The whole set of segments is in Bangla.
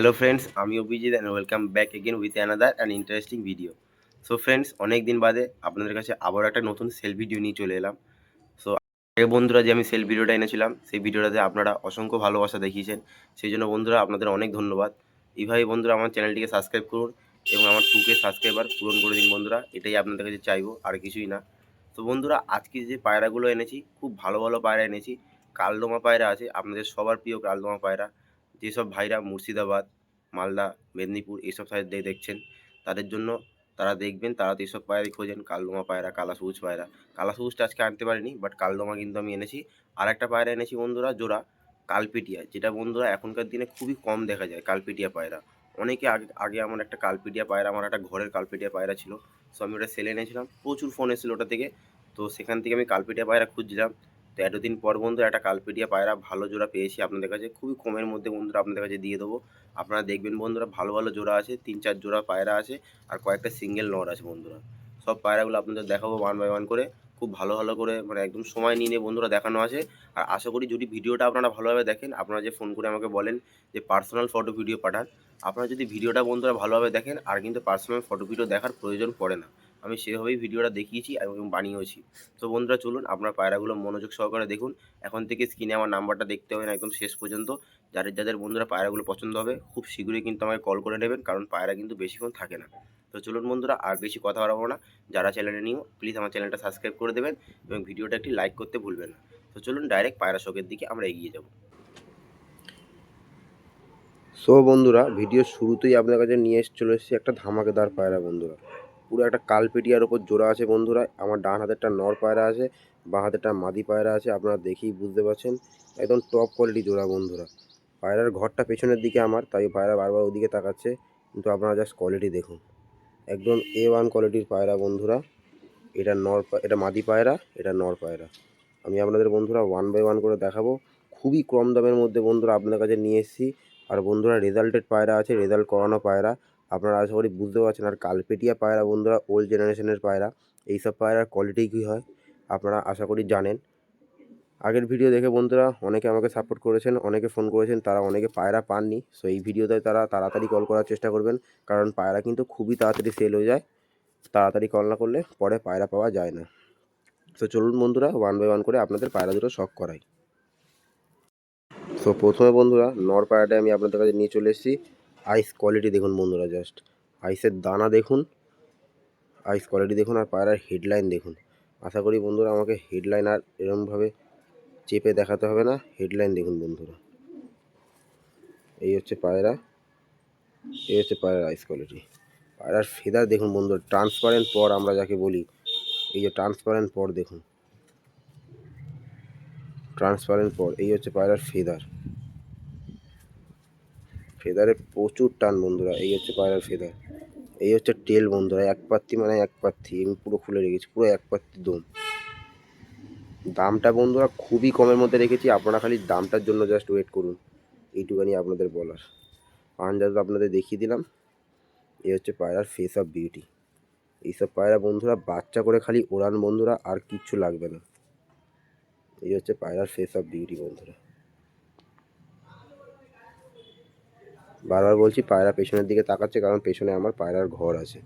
হ্যালো ফ্রেন্ডস আমি Abhijit and welcome back again with another and interesting video so friends অনেক দিন বাদে আপনাদের কাছে আবার একটা নতুন সেল ভিডিও নিয়ে চলে এলাম। সো আগে বন্ধুরা যে আমি সেল ভিডিওটা এনেছিলাম, সেই ভিডিওটাতে আপনারা অসংখ্য ভালোবাসা দেখিয়েছেন। সেই জন্য বন্ধুরা আপনাদের অনেক ধন্যবাদ। এইভাবে বন্ধুরা আমার চ্যানেলটিকে সাবস্ক্রাইব করুন এবং আমার টুকে সাবস্ক্রাইবার পূরণ করে দিন বন্ধুরা, এটাই আপনাদের কাছে চাইব, আর কিছুই না। তো বন্ধুরা, আজকে যে পায়রাগুলো এনেছি, খুব ভালো ভালো পায়রা এনেছি। কালদমা পায়রা আছে, আপনাদের সবার প্রিয় কালদমা পায়রা। যেসব ভাইরা মুর্শিদাবাদ, মালদা, মেদিনীপুর এইসব সাইড দিয়ে দেখছেন, তাদের জন্য তারা দেখবেন, তারা তো এইসব পায়রাই খোঁজেন, কালদমা পায়রা কালা সবুজ পায়রা। কালা সবুজটা আজকে আনতে পারিনি বাট কালদমা কিন্তু আমি এনেছি। আর একটা পায়রা এনেছি বন্ধুরা, জোড়া কালপিটিয়া, যেটা বন্ধুরা এখনকার দিনে খুবই কম দেখা যায়, কালপিটিয়া পায়রা। অনেকে আগে আগে আমার একটা কালপিটিয়া পায়রা, আমার একটা ঘরের কালপিটিয়া পায়রা ছিল সো আমি ওটা সেলে এনেছিলাম, প্রচুর ফোন এসেছিল ওটা থেকে, তো সেখান থেকে আমি কালপিটিয়া পায়রা খুঁজছিলাম। তো এতদিন পর বন্ধু একটা কালপিটিয়া পায়রা ভালো জোড়া পেয়েছি আপনাদের কাছে। খুবই কমের মধ্যে বন্ধুরা আপনাদের কাছে দিয়ে দেবো। আপনারা দেখবেন বন্ধুরা ভালো ভালো জোড়া আছে, তিন, চার জোড়া পায়রা আছে আর কয়েকটা সিঙ্গেল নর আছে বন্ধুরা। সব পায়রাগুলো আপনাদের দেখাবো ওয়ান বাই ওয়ান করে। খুব ভালো ভালো করে মানে একদম সময় নিয়ে নিয়ে বন্ধুরা দেখানো আছে। আর আশা করি যদি ভিডিওটা আপনারা ভালোভাবে দেখেন, আপনারা যে ফোন করে আমাকে বলেন যে পার্সোনাল ফটো ভিডিও পাঠান, আপনারা যদি ভিডিওটা বন্ধুরা ভালোভাবে দেখেন, আর কিন্তু পার্সোনাল ফটো ভিডিও দেখার প্রয়োজন পড়ে না। আমি সেভাবেই ভিডিওটা দেখিয়েছি এবং বানিয়েওছি। তো বন্ধুরা, চলুন আপনার পায়রাগুলো মনোযোগ সহকারে দেখুন। এখন থেকে স্ক্রিনে আমার নাম্বারটা দেখতে হবে না, একদম শেষ পর্যন্ত। যাদের যাদের বন্ধুরা পায়রাগুলো পছন্দ হবে, খুব শীঘ্রই কিন্তু আমাকে কল করে নেবেন, কারণ পায়রা কিন্তু বেশিক্ষণ থাকে না। তো চলুন বন্ধুরা, আর বেশি কথা বাড়াবো না। যারা চ্যানেলে নিও প্লিজ আমার চ্যানেলটা সাবস্ক্রাইব করে দেবেন এবং ভিডিওটা একটি লাইক করতে ভুলবেন না। তো চলুন ডাইরেক্ট পায়রা শখের দিকে আমরা এগিয়ে যাব। সো বন্ধুরা ভিডিও শুরুতেই আপনার কাছে নিয়ে চলে এসেছি একটা ধামাকেদার পায়রা বন্ধুরা। পুরো একটা কালপেটিয়ার ওপর জোড়া আছে বন্ধুরা। আমার ডান হাতেরটা নর পায়রা আছে, বাঁ হাতেরটা মাদি পায়রা আছে, আপনারা দেখেই বুঝতে পারছেন। একদম টপ কোয়ালিটি জোড়া বন্ধুরা। পায়রার ঘরটা পেছনের দিকে আমার, তাই পায়রা বারবার ওদিকে তাকাচ্ছে, কিন্তু আপনারা জাস্ট কোয়ালিটি দেখুন। একদম এ ওয়ান কোয়ালিটির পায়রা বন্ধুরা। এটা নর এটা মাদি পায়রা, এটা নর পায়রা। আমি আপনাদের বন্ধুরা ওয়ান বাই ওয়ান করে দেখাবো। খুবই কম দামের মধ্যে বন্ধুরা আপনাদের কাছে নিয়ে এসেছি। আর বন্ধুরা রেজাল্টেড পায়রা আছে রেজাল্ট করানো পায়রা। আপনারা আশা করি বুঝতে পারছেন। আর কালপেটিয়া পায়রা বন্ধুরা ওল্ড জেনারেশনের পায়রা, এইসব পায়রার কোয়ালিটি কী হয়, আপনারা আশা করি জানেন। আগের ভিডিও দেখে বন্ধুরা, অনেকে আমাকে সাপোর্ট করেছেন, অনেকে ফোন করেছেন, তারা অনেকে পায়রা পাননি। সো এই ভিডিওতে তারা তাড়াতাড়ি কল করার চেষ্টা করবেন, কারণ পায়রা কিন্তু খুবই তাড়াতাড়ি সেল হয়ে যায়। তাড়াতাড়ি কল না করলে পরে পায়রা পাওয়া যায় না। তো চলুন বন্ধুরা ওয়ান বাই ওয়ান করে আপনাদের পায়রা দুটো শখ করাই। সো প্রথমে বন্ধুরা, নর পায়রাটা আমি আপনাদের কাছে নিয়ে চলে এসেছি। আইস কোয়ালিটি দেখুন বন্ধুরা জাস্ট আইসের দানা দেখুন আইস কোয়ালিটি দেখুন আর পায়রার হেডলাইন দেখুন। আশা করি বন্ধুরা আমাকে হেডলাইন আর এরমভাবে চেপে দেখাতে হবে না। হেডলাইন দেখুন বন্ধুরা। এই হচ্ছে পায়রা। এই হচ্ছে পায়রার আইস কোয়ালিটি পায়রার ফেদার দেখুন বন্ধুরা ট্রান্সপারেন্ট পর আমরা যাকে বলি, এই যে ট্রান্সপারেন্ট পর দেখুন। ট্রান্সপারেন্ট পর, এই হচ্ছে পায়রার ফেদার ফেদারে প্রচুর টান বন্ধুরা, এই হচ্ছে পায়রার ফেদার। এই হচ্ছে টেল বন্ধুরা, এক পাত্তি মানে এক পাত্তি, আমি পুরো খুলে রেখেছি, পুরো এক পাত্তি দম। দামটা বন্ধুরা খুবই কমের মধ্যে রেখেছি, আপনারা খালি দামটার জন্য জাস্ট ওয়েট করুন এইটুখানি আপনাদের বলার। পাঞ্জা তো আপনাদের দেখিয়ে দিলাম, এই হচ্ছে পায়রার ফেস অফ বিউটি এইসব পায়রা বন্ধুরা, বাচ্চা করে খালি ওড়ান বন্ধুরা, আর কিচ্ছু লাগবে না। এই হচ্ছে পায়রার ফেস অফ বিউটি বন্ধুরা। বারবার বলছি, পায়রা পেছনের দিকে তাকাচ্ছে কারণ পেছনে আমার পায়রার ঘর আছে।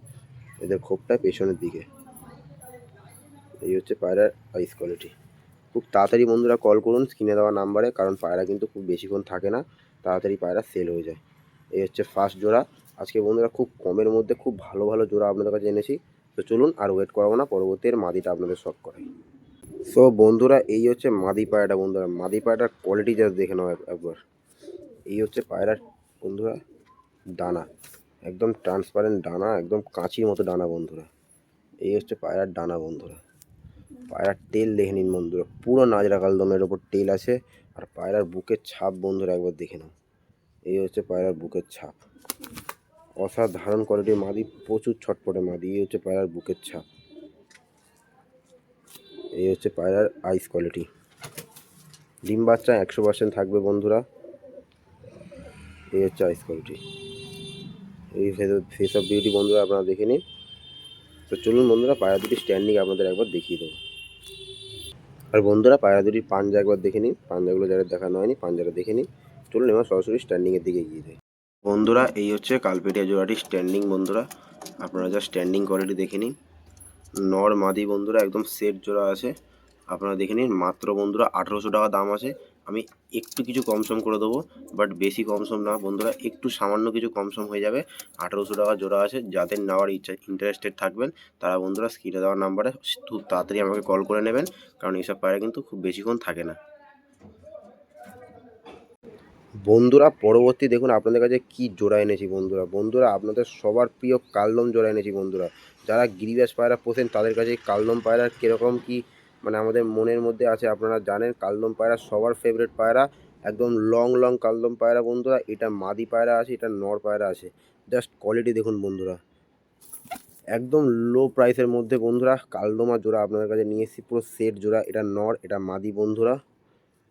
এদের খোপটা পেছনের দিকে। এই হচ্ছে পায়রার আইস কোয়ালিটি খুব তাড়াতাড়ি বন্ধুরা কল করুন স্ক্রিনে দেওয়া নাম্বারে কারণ পায়রা কিন্তু খুব বেশিক্ষণ থাকে না, তাড়াতাড়ি পায়রা সেল হয়ে যায়। এই হচ্ছে ফার্স্ট জোড়া। আজকে বন্ধুরা খুব কমের মধ্যে খুব ভালো ভালো জোড়া আপনাদের কাছে এনেছি। তো চলুন আর ওয়েট করাবো না, পরবর্তী এর মাদিটা আপনাদের শখ করাই সো বন্ধুরা, এই হচ্ছে মাদি পায়রাটা বন্ধুরা। মাদি পায়রাটার কোয়ালিটি জাস্ট দেখে নাও একবার। এই হচ্ছে পায়রার বন্ধুরা, ডানা। একদম ট্রান্সপারেন্ট ডানা, একদম কাঁচির মতো ডানা বন্ধুরা। এই হচ্ছে পায়রার ডানা বন্ধুরা। পায়রার তেল দেখে নিন বন্ধুরা, পুরো নাজরা কালদমের ওপর তেল আছে। আর পায়রার বুকের ছাপ বন্ধুরা একবার দেখে নাও। এই হচ্ছে পায়রার বুকের ছাপ। অসাধারণ কোয়ালিটির মাদি, প্রচুর ছটপটে মাদি। এই হচ্ছে পায়রার বুকের ছাপ। এই হচ্ছে পায়রার আইস কোয়ালিটি ডিম বাচ্চা একশো পার্সেন্ট থাকবে বন্ধুরা। এই হচ্ছে আইস কোয়ালিটি এই ফেস বিউটি বন্ধুরা আপনারা দেখে নিন। তো চলুন বন্ধুরা, পায়রা দুটি স্ট্যান্ডিং আপনাদের একবার দেখিয়ে দেবো। আর বন্ধুরা, পায়রা দুটির পাঞ্জা একবার দেখে নিন। পাঞ্জাগুলো যারা দেখানো হয়নি, পাঞ্জাটা দেখে নিন। চলুন এবার সরাসরি স্ট্যান্ডিংয়ের দিকে গিয়ে যাই। বন্ধুরা, এই হচ্ছে কালপেটিয়া জোড়াটি স্ট্যান্ডিং বন্ধুরা। আপনারা যা স্ট্যান্ডিং কোয়ালিটি দেখে নিন। নর মাদি বন্ধুরা, একদম সেট জোড়া আছে। আপনারা দেখে নিন, মাত্র বন্ধুরা আঠেরোশো টাকা দাম আছে। আমি একটু কিছু কম সম করে দেবো বাট বেশি কম সম না। বন্ধুরা, একটু সামান্য কিছু কম সম হয়ে যাবে। আঠেরোশো টাকা জোড়া আছে, যাদের নেওয়ার ইচ্ছা ইন্টারেস্টেড থাকবেন, তারা বন্ধুরা স্ক্রিনে দেওয়ার নাম্বারে খুব তাড়াতাড়ি আমাকে কল করে নেবেন, কারণ এইসব পায়রা কিন্তু খুব বেশিক্ষণ থাকে না। বন্ধুরা, পরবর্তী দেখুন আপনাদের কাছে কি জোড়া এনেছি বন্ধুরা। বন্ধুরা, আপনাদের সবার প্রিয় কালদম জোড়া এনেছি বন্ধুরা। যারা গিরিবাস পায়রা পোষেন, তাদের কাছে কালদম পায়রার কীরকম কি মানে আমাদের মনের মধ্যে আছে, আপনারা জানেন কালদম পায়রা সবার ফেভারিট পায়রা, একদম লং লং কালদম পায়রা বন্ধুরা, এটা মাদি পায়রা আছে, এটা নর পায়রা আছে। জাস্ট কোয়ালিটি দেখুন বন্ধুরা। একদম লো প্রাইসের মধ্যে বন্ধুরা, কালদমা জোড়া আপনাদের কাছে নিয়ে এসেছি, পুরো সেট জোড়া, এটা নর, এটা মাদি বন্ধুরা।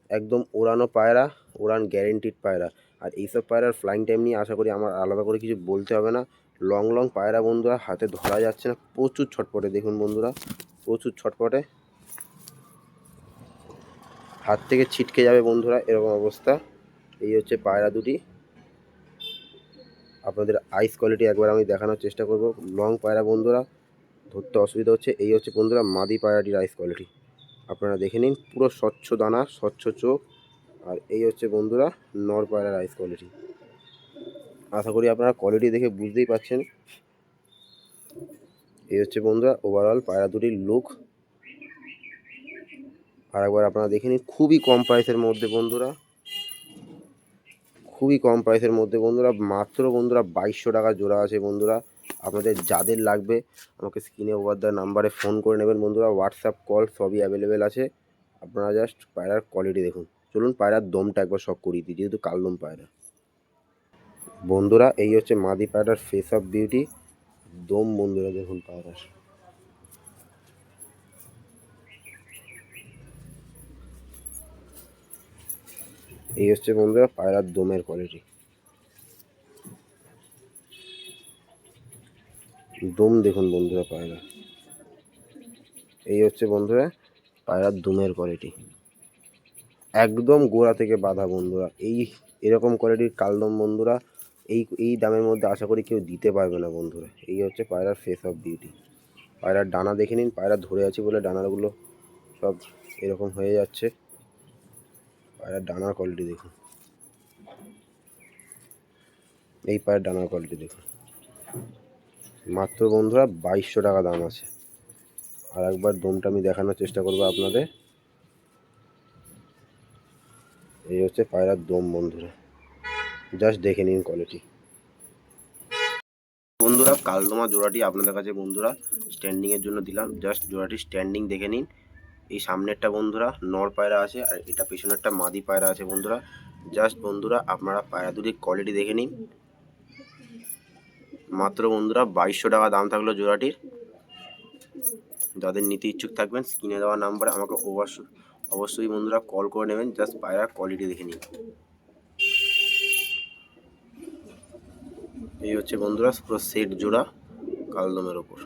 একদম ওড়ানো পায়রা, ওড়ান গ্যারেন্টিড পায়রা। আর এইসব পায়রার ফ্লাইং টাইম নিয়ে আশা করি আমার আলাদা করে কিছু বলতে হবে না। লং লং পায়রা বন্ধুরা, হাতে ধরা যাচ্ছে না, প্রচুর ছটপটে দেখুন বন্ধুরা, প্রচুর ছটপটে। হাত থেকে ছিটকে যাবে বন্ধুরা, এরকম অবস্থা। এই হচ্ছে পায়রা দুটি। আপনাদের আইস কোয়ালিটি একবার আমি দেখানোর চেষ্টা করব। লং পায়রা বন্ধুরা, ধরতে অসুবিধা হচ্ছে। এই হচ্ছে বন্ধুরা, মাদি পায়রাটির আইস কোয়ালিটি আপনারা দেখে নিন, পুরো স্বচ্ছ দানা, স্বচ্ছ চোখ। আর এই হচ্ছে বন্ধুরা, নর পায়রার আইস কোয়ালিটি আশা করি আপনারা কোয়ালিটি দেখে বুঝতেই পারছেন। এই হচ্ছে বন্ধুরা ওভারঅল পায়রা দুটির লুক আর একবার আপনারা দেখে নিন, খুবই কম প্রাইসের মধ্যে বন্ধুরা। খুবই কম প্রাইসের মধ্যে বন্ধুরা, মাত্র বন্ধুরা বাইশশো টাকা জোড়া আছে বন্ধুরা। আপনাদের যাদের লাগবে, আমাকে স্ক্রিনে ওভার দেওয়ার নাম্বারে ফোন করে নেবেন বন্ধুরা হোয়াটসঅ্যাপ কল সবই অ্যাভেলেবেল আছে। আপনারা জাস্ট পায়রার কোয়ালিটি দেখুন। চলুন পায়রার দমটা একবার শখ করিয়ে দিই, যেহেতু কালদম পায়রা। বন্ধুরা, এই হচ্ছে মাদি পায়রার ফেস অফ বিউটি দম বন্ধুরা দেখুন পায়রার। এই হচ্ছে বন্ধুরা পায়রার দমের কোয়ালিটি দম দেখুন বন্ধুরা পায়রা। এই হচ্ছে বন্ধুরা পায়রার দমের কোয়ালিটি একদম গোড়া থেকে বাঁধা বন্ধুরা। এই এরকম কোয়ালিটির কালদম বন্ধুরা এই এই দামের মধ্যে আশা করি কেউ দিতে পারবে না বন্ধুরা। এই হচ্ছে পায়রার ফেস অফ বিউটি পায়রার ডানা দেখে নিন, পায়রা ধরে আছে বলে ডানাগুলো সব এরকম হয়ে যাচ্ছে। পায়রার ডানার কোয়ালিটি দেখুন। এই পায়ের ডানার কোয়ালিটি দেখুন। মাত্র বন্ধুরা বাইশশো টাকা দাম আছে। আর একবার দমটা আমি দেখানোর চেষ্টা করব আপনাদের। এই হচ্ছে পায়রার দম বন্ধুরা। জাস্ট দেখে নিন কোয়ালিটি বন্ধুরা, কালদমা জোড়াটি আপনাদের কাছে বন্ধুরা স্ট্যান্ডিংয়ের জন্য দিলাম। জাস্ট জোড়াটি স্ট্যান্ডিং দেখে নিন। এই সামনেরটা বন্ধুরা নর পায়রা আছে আর এটা পেছনেরটা মাদি পায়রা আছে বন্ধুরা। জাস্ট বন্ধুরা, আপনারা পায়রা দুটির কোয়ালিটি দেখে নিন। মাত্র বন্ধুরা বাইশশো টাকা দাম থাকল জোড়াটির। যাদের নিতে ইচ্ছুক থাকবেন স্ক্রিনে দেওয়া নাম্বারে আমাকে অবশ্যই অবশ্যই বন্ধুরা কল করে নেবেন। জাস্ট পায়রার কোয়ালিটি দেখে নিন। এই হচ্ছে বন্ধুরা পুরো সেট জোড়া কালদমের ওপর।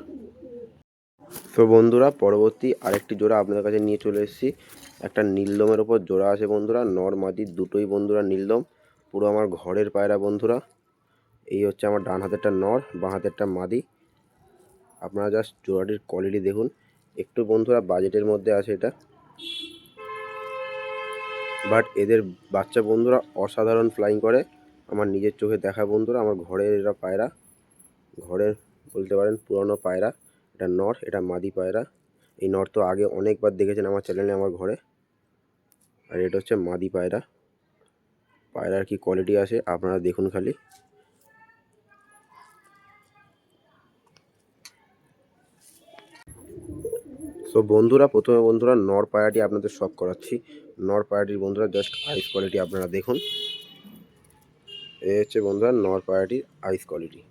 তো বন্ধুরা, পরবর্তী আরেকটি জোড়া আপনাদের কাছে নিয়ে চলে এসেছি। একটা নীলদমের ওপর জোড়া আছে বন্ধুরা, নর মাদি, দুটোই বন্ধুরা নীলদম। পুরো আমার ঘরের পায়রা বন্ধুরা। এই হচ্ছে আমার ডান হাতেরটা নর, বাঁ হাতেরটা মাদি। আপনারা জাস্ট জোড়াটির কোয়ালিটি দেখুন। একটু বন্ধুরা বাজেটের মধ্যে আছে এটা। বাট এদের বাচ্চা বন্ধুরা অসাধারণ ফ্লাইং করে। আমার নিজের চোখে দেখা বন্ধুরা, আমার ঘরের এরা পায়রা। ঘরের বলতে পারেন পুরনো পায়রা। এটা নর, এটা মাদি পায়রা। এই নর তো আগে অনেকবার দেখেছেন আমার চ্যানেলে আমার ঘরে। আর এটা হচ্ছে মাদি পায়রা। পায়রার কি কোয়ালিটি আছে আপনারা দেখুন খালি। সো বন্ধুরা, প্রথমে বন্ধুরা, নর পায়রাটি আপনাদের শখ করাচ্ছি। নর পায়রাটির বন্ধুরা জাস্ট আইস কোয়ালিটি আপনারা দেখুন। এই হচ্ছে বন্ধুরা, নর পায়রাটির আইস কোয়ালিটি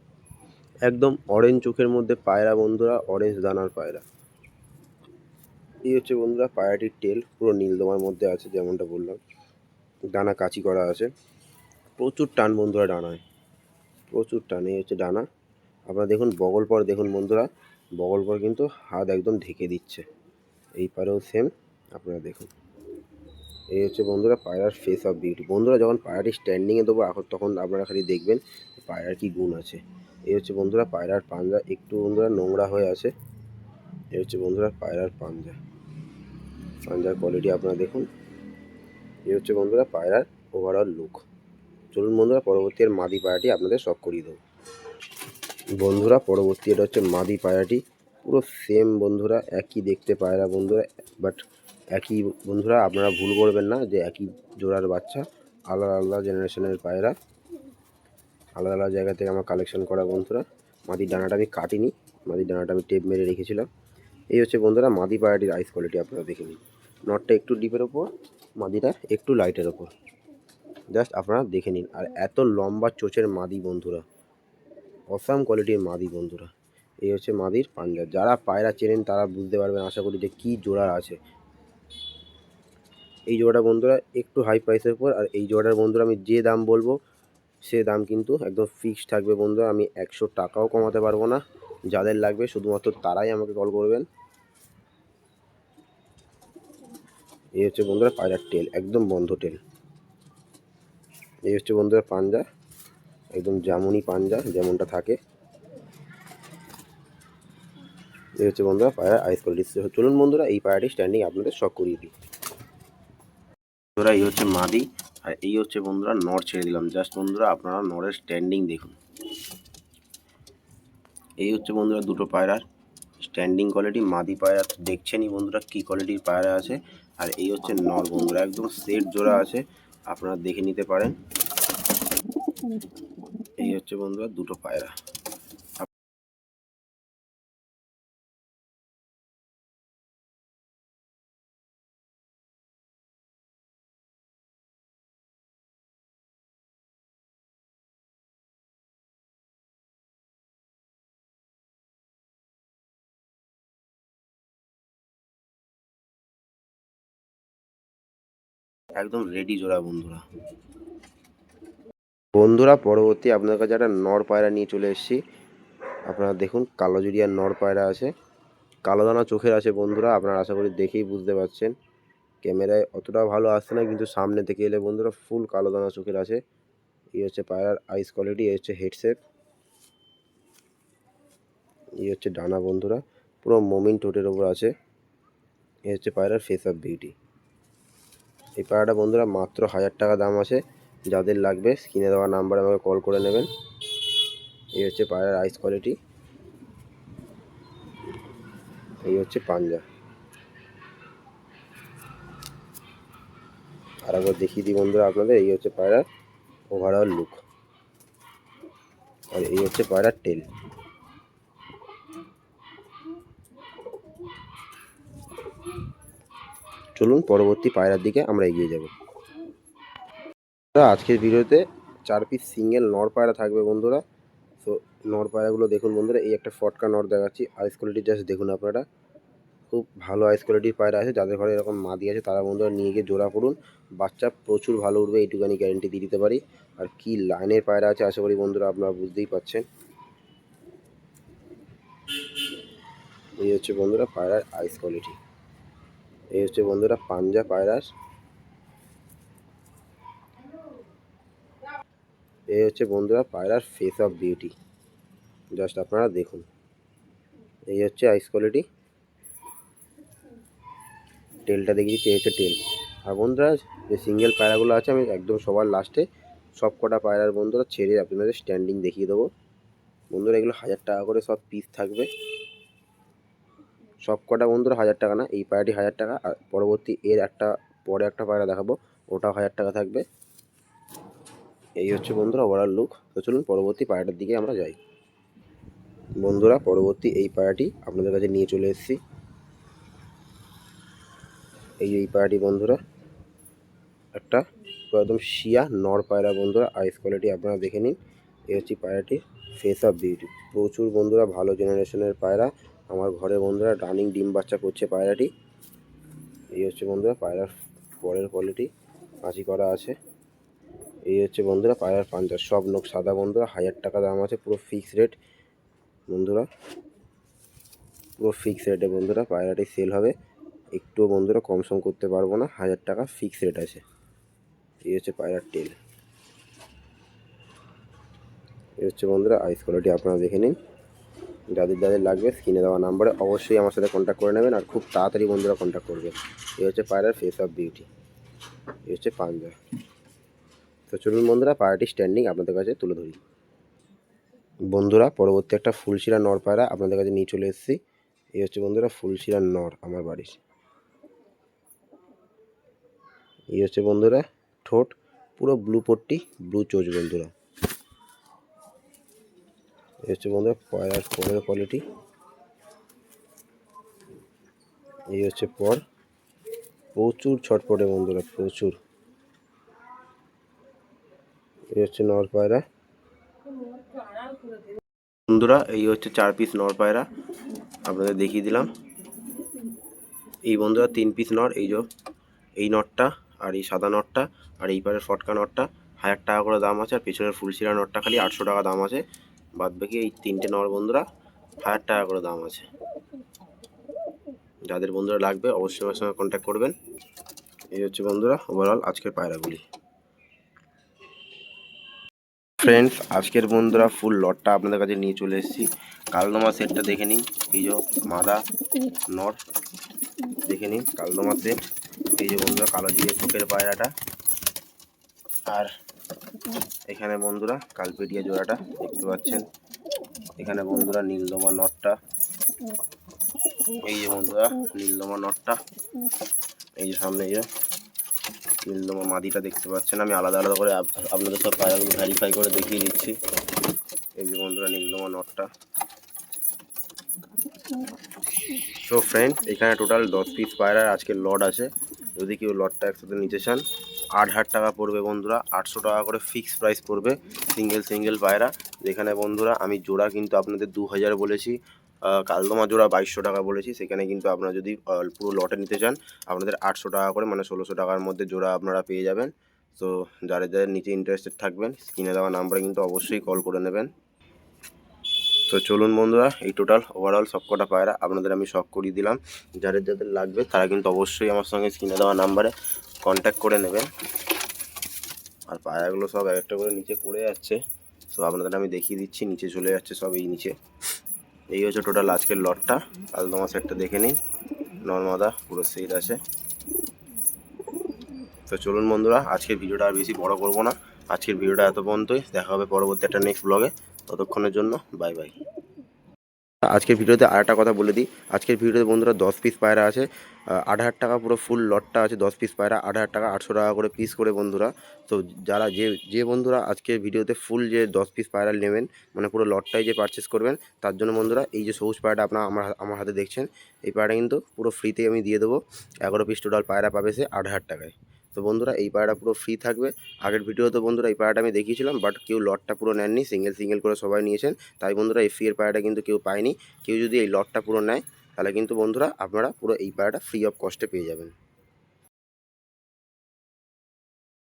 একদম অরেঞ্জ চোখের মধ্যে পায়রা বন্ধুরা অরেঞ্জ দানার পায়রা। এই হচ্ছে বন্ধুরা পায়রাটির টেল পুরো নীলদমার মধ্যে আছে যেমনটা বললাম। ডানা কাচি করা আছে। প্রচুর টান বন্ধুরা ডানায়। প্রচুর টান, এই হচ্ছে ডানা। আপনারা দেখুন, বগল পর দেখুন বন্ধুরা, বগল পর কিন্তু হাত একদম ঢেকে দিচ্ছে। এই পারেও সেম আপনারা দেখুন। এই হচ্ছে বন্ধুরা পায়রার ফেস অফ বিউটি বন্ধুরা যখন পায়রাটি স্ট্যান্ডিংয়ে দেবো তখন আপনারা খালি দেখবেন পায়রার কি গুণ আছে। এই হচ্ছে বন্ধুরা পায়রার পাঞ্জা। একটু বন্ধুরা নোংরা হয়ে আছে। এই হচ্ছে বন্ধুরা পায়রার পাঞ্জা। পাঞ্জার কোয়ালিটি আপনারা দেখুন। এই হচ্ছে বন্ধুরা পায়রার ওভারঅল লুক চলুন বন্ধুরা পরবর্তী এর মাদি পায়রাটি আপনাদের শখ করিয়ে দেবো। বন্ধুরা পরবর্তী এটা হচ্ছে মাদি পায়রাটি। পুরো সেম বন্ধুরা, একই দেখতে পায়রা বন্ধুরা বাট একই বন্ধুরা আপনারা ভুল করবেন না যে একই জোড়ার বাচ্চা, আলাদা আলাদা জেনারেশনের পায়রা। আলাদা আলাদা জায়গা থেকে আমার কালেকশন করা বন্ধুরা। মাদির ডানাটা আমি কাটিনি, মাদির ডানাটা আমি টেপ মেরে রেখেছিলাম। এই হচ্ছে বন্ধুরা, মাদি পায়রাটির আইস কোয়ালিটি আপনারা দেখে নিন। নটটা একটু ডিপের ওপর, মাদিটা একটু লাইটের ওপর। জাস্ট আপনারা দেখে নিন, আর এত লম্বা চোচের মাদি বন্ধুরা। অসাম কোয়ালিটির মাদি বন্ধুরা। এই হচ্ছে মাদির পাঞ্জা। যারা পায়রা চেনেন তারা বুঝতে পারবেন, আশা করি যে কী জোড়া আছে। এই জোড়াটা বন্ধুরা, একটু হাই প্রাইসের উপর, আর এই জোড়াটার বন্ধুরা আমি যে দাম বলব সে দাম কিন্তু একদম ফিক্সড থাকবে বন্ধুরা। আমি একশো টাকাও কমাতে পারব না। যাদের লাগবে, শুধুমাত্র তারাই আমাকে কল করবেন। এই হচ্ছে বন্ধুরা পায়রার টেল একদম বন্ধ টেল এই হচ্ছে বন্ধুরা পাঞ্জা, একদম যেমনই পাঞ্জা যেমনটা থাকে। এই হচ্ছে বন্ধুরা পায়রা আইস কোয়ালিটি চলুন বন্ধুরা, এই পায়রাটি স্ট্যান্ডিং আপনাদের শখ করিয়ে দিই। বন্ধুরা, এই হচ্ছে মাদি। আর এই হচ্ছে বন্ধুরা নর ছেড়ে দিলাম। জাস্ট বন্ধুরা আপনারা নরের স্ট্যান্ডিং দেখুন। এই হচ্ছে বন্ধুরা দুটো পায়রার স্ট্যান্ডিং কোয়ালিটি মাদি পায়রা দেখছেন দেখছেনই বন্ধুরা কী কোয়ালিটির পায়রা আছে। আর এই হচ্ছে নর বন্ধুরা, একদম সেট জোড়া আছে। আপনারা দেখে নিতে পারেন। এই হচ্ছে বন্ধুরা দুটো পায়রা। একদম রেডি জোড়া বন্ধুরা। বন্ধুরা, পরবর্তী আপনার কাছে একটা নর পায়রা নিয়ে চলে এসেছি। আপনারা দেখুন, কালো জুড়িয়ার নর পায়রা আছে। কালো দানা চোখের আছে বন্ধুরা, আপনারা আশা করি দেখেই বুঝতে পারছেন। ক্যামেরায় অতটা ভালো আসছে না, কিন্তু সামনে থেকে এলে বন্ধুরা ফুল কালো দানা চোখের আছে। এই হচ্ছে পায়রার আইস কোয়ালিটি এই হচ্ছে হেডসেট এই হচ্ছে ডানা বন্ধুরা, পুরো মোমিন টোটের ওপর আছে। এই হচ্ছে পায়রার ফেস অফ বিউটি এই পায়রাটা বন্ধুরা মাত্র হাজার টাকা দাম আছে। যাদের লাগবে, স্ক্রিনে দেওয়া নাম্বারে আমাকে কল করে নেবেন। এই হচ্ছে পায়রার আইস কোয়ালিটি এই হচ্ছে পাঞ্জা। আর একবার দেখিয়ে দিই বন্ধুরা আপনাদের, এই হচ্ছে পায়রার ওভারঅল লুক আর এই হচ্ছে পায়রার টেল চলুন পরবর্তী পায়রার দিকে আমরা এগিয়ে যাব। আজকের ভিডিওতে চার পিস সিঙ্গেল নর পায়রা থাকবে বন্ধুরা। তো নর পায়রাগুলো দেখুন বন্ধুরা, এই একটা ফটকা নর দেখাচ্ছি। আইস কোয়ালিটি জাস্ট দেখুন আপনারা। খুব ভালো আইস কোয়ালিটির পায়রা আছে, যাদের ঘরে এরকম মাদি আছে, তারা বন্ধুরা নিয়ে গিয়ে জোড়া করুন। বাচ্চা প্রচুর ভালো উঠবে এইটুকানি গ্যারেন্টি দিয়ে দিতে পারি। আর কি লাইনের পায়রা আছে, আশা করি বন্ধুরা আপনারা বুঝতেই পাচ্ছেন। এই হচ্ছে বন্ধুরা পায়রার আইস কোয়ালিটি এই হচ্ছে বন্ধুরা পাঞ্জা পায়রার এই হচ্ছে বন্ধুরা পায়রার ফেস অফ বিউটি জাস্ট আপনারা দেখুন। এই হচ্ছে আইস কোয়ালিটি টেলটা দেখিয়েছি এই হচ্ছে টেল আর বন্ধুরা, যে সিঙ্গেল পায়রাগুলো আছে, আমি একদম সবার লাস্টে সব কটা পায়রার বন্ধুরা ছেড়ে আপনাদের স্ট্যান্ডিং দেখিয়ে দেবো। বন্ধুরা, এগুলো হাজার টাকা করে সব পিস থাকবে। সব কটা বন্ধুরা হাজার টাকা না, এই পায়রাটি হাজার টাকা আর পরবর্তী এর একটা, পরে একটা পায়রা দেখাবো, ওটাও হাজার টাকা থাকবে। এই হচ্ছে বন্ধুরা ওভারঅল লুক তো চলুন পরবর্তী পায়রাটার দিকে আমরা যাই। বন্ধুরা, পরবর্তী এই পায়রাটি আপনাদের কাছে নিয়ে চলে এসেছি। এই এই পায়রাটি বন্ধুরা, একটা একদম শিয়া, নর পায়রা বন্ধুরা আইস কোয়ালিটি আপনারা দেখে নিন। এই হচ্ছে পায়রাটির ফেস অফ বিউটি প্রচুর বন্ধুরা, ভালো জেনারেশনের পায়রা। আমার ঘরে বন্ধুরা রানিং ডিম বাচ্চা করছে পায়রাটি। এই হচ্ছে বন্ধুরা পায়রার পরের কোয়ালিটি মাছি করা আছে। এই হচ্ছে বন্ধুরা পায়রার পাঞ্জার, সব নোক সাদা বন্ধুরা, হাজার টাকা দাম আছে, পুরো ফিক্স রেট বন্ধুরা। পুরো ফিক্স রেটে বন্ধুরা পায়রাটি সেল হবে। একটুও বন্ধুরা কম সম করতে পারব না, হাজার টাকা ফিক্স রেট আছে। এই হচ্ছে পায়রার টেল এই হচ্ছে বন্ধুরা আইস কোয়ালিটি আপনারা দেখে নিন। যাদের যাদের লাগবে স্ক্রিনে দেওয়া নাম্বারে অবশ্যই আমার সাথে কন্ট্যাক্ট করে নেবেন আর খুব তাড়াতাড়ি বন্ধুরা কন্ট্যাক্ট করবে। এই হচ্ছে পায়রার ফেস অফ বিউটি এই হচ্ছে পাঞ্জা। তো চলুন বন্ধুরা, পায়রাটি স্ট্যান্ডিং আপনাদের কাছে তুলে ধরি। বন্ধুরা, পরবর্তী একটা ফুলশিরা নর পায়রা আপনাদের কাছে নিয়ে চলে এসেছি। এই হচ্ছে বন্ধুরা ফুলশিরা নর আমার বাড়ির। এই হচ্ছে বন্ধুরা ঠোঁট, পুরো ব্লু পট্টি ব্লু চোচ বন্ধুরা। এই হচ্ছে বন্ধুরা পয়লার ফোনের কোয়ালিটি এই হচ্ছে পর। প্রচুর ছটপটে বন্ধুরা, প্রচুর। এই হচ্ছে নর পায়রা। বন্ধুরা, এই হচ্ছে চার পিস নর পায়রা। আপনাদের দেখিয়ে দিলাম। এই বন্ধুরা, তিন পিস নর, এই যে, এই নটটা আর এই সাদা নটটা আর এই পারের ফটকা নটটা হাজার টাকা করে দাম আছে আর পেছনের ফুলশিরা নটটা খালি আটশো টাকা দাম আছে। বাদ বাকি এই তিনটে নর বন্ধুরা হাজার টাকা করে দাম আছে। যাদের বন্ধুরা লাগবে অবশ্যই আমার সঙ্গে কন্ট্যাক্ট করবেন। এই হচ্ছে বন্ধুরা ওভারঅল আজকের পায়রাগুলি। ফ্রেন্ডস আজকের বন্ধুরা ফুল লটটা আপনাদের কাছে নিয়ে চলে এসেছি। কালদমা সেটটা দেখে নিন। এই যে মাদা, নর, দেখে নিন কালদমা সেট এই যে বন্ধুরা কালো জিরে চোখের পায়রাটা। আর এখানে বন্ধুরা কালপেটিয়া জোড়াটা দেখতে পাচ্ছেন। এখানে বন্ধুরা নীলদমা নটটা। এই যে বন্ধুরা নীলদমা নটটা। এই যে সামনে যে নীলদমা মাদিটা দেখতে পাচ্ছেন। আমি আলাদা আলাদা করে আপ- আপনাদের সব পায়রাগুলো ভ্যারিফাই করে দেখিয়ে দিচ্ছি। এই যে বন্ধুরা নীলদমা নটটা। সো ফ্রেন্ড এখানে টোটাল দশ পিস পায়রার আজকে লট আছে। যদি কেউ লটটা একসাথে নিতে চান আট হাজার টাকা পড়বে বন্ধুরা, আটশো টাকা করে ফিক্স প্রাইস পড়বে সিঙ্গেল সিঙ্গেল পায়রা যেখানে বন্ধুরা, আমি জোড়া কিন্তু আপনাদের দু হাজার বলেছি কালদমা জোড়া বাইশশো টাকা বলেছি, সেখানে কিন্তু আপনারা যদি পুরো লটে নিতে চান, আপনাদের আটশো টাকা করে মানে ষোলোশো টাকার মধ্যে জোড়া আপনারা পেয়ে যাবেন। তো যারা যারা নিচে ইন্টারেস্টেড থাকবেন স্ক্রিনে দেওয়া নাম্বারে কিন্তু অবশ্যই কল করে নেবেন। তো চলুন বন্ধুরা, এই টোটাল ওভারঅল সবকটা পায়রা আপনাদের আমি শখ করিয়ে দিলাম। যাদের যাদের লাগবে, তারা কিন্তু অবশ্যই আমার সঙ্গে স্ক্রিনে দেওয়া নাম্বারে কন্ট্যাক্ট করে নেবেন। আর পায়রাগুলো সব এক একটা করে নিচে পড়ে যাচ্ছে। সো আপনাদের আমি দেখিয়ে দিচ্ছি, নিচে চলে যাচ্ছে সব এই নিচে। এই হচ্ছে টোটাল আজকের লটটা। কাল তোমার সেটটা দেখে নিই। নর্মাদা পুরো সেট আছে। তো চলুন বন্ধুরা, আজকের ভিডিওটা আর বেশি বড় করব না। আজকের ভিডিওটা এত পর্যন্তই। দেখা হবে পরবর্তী একটা নেক্সট ব্লগে ততক্ষণের জন্য বাই বাই আজকের ভিডিওতে আর একটা কথা বলে দিই। আজকের ভিডিওতে বন্ধুরা দশ পিস পায়রা আছে। আট হাজার টাকা পুরো ফুল লটটা আছে, দশ পিস পায়রা, আট হাজার টাকা, আটশো টাকা করে পিস করে বন্ধুরা। তো যারা যে যে বন্ধুরা আজকের ভিডিওতে ফুল যে দশ পিস পায়রা নেবেন মানে পুরো লটটাই যে পারচেস করবেন, তার জন্য বন্ধুরা এই যে সবুজ পায়রাটা আপনার আমার আমার হাতে দেখছেন, এই পায়রাটা কিন্তু পুরো ফ্রিতেই আমি দিয়ে দেবো। এগারো পিস টোটাল পায়রা পাবে সে আট হাজার টাকায়। তো বন্ধুরা, এই পাড়াটা পুরো ফ্রি থাকবে। আগের ভিডিওতে বন্ধুরা, এই পাড়াটা আমি দেখিয়েছিলাম বাট কেউ লটটা পুরো নেননি সিঙ্গেল সিঙ্গেল করে সবাই নিয়েছেন। তাই বন্ধুরা, এই ফ্রিয়ের পায়রাটা কিন্তু কেউ পায়নি। কেউ যদি এই লটটা পুরো নেয়, তাহলে কিন্তু বন্ধুরা, আপনারা পুরো এই পাড়াটা ফ্রি অফ কস্টে পেয়ে যাবেন।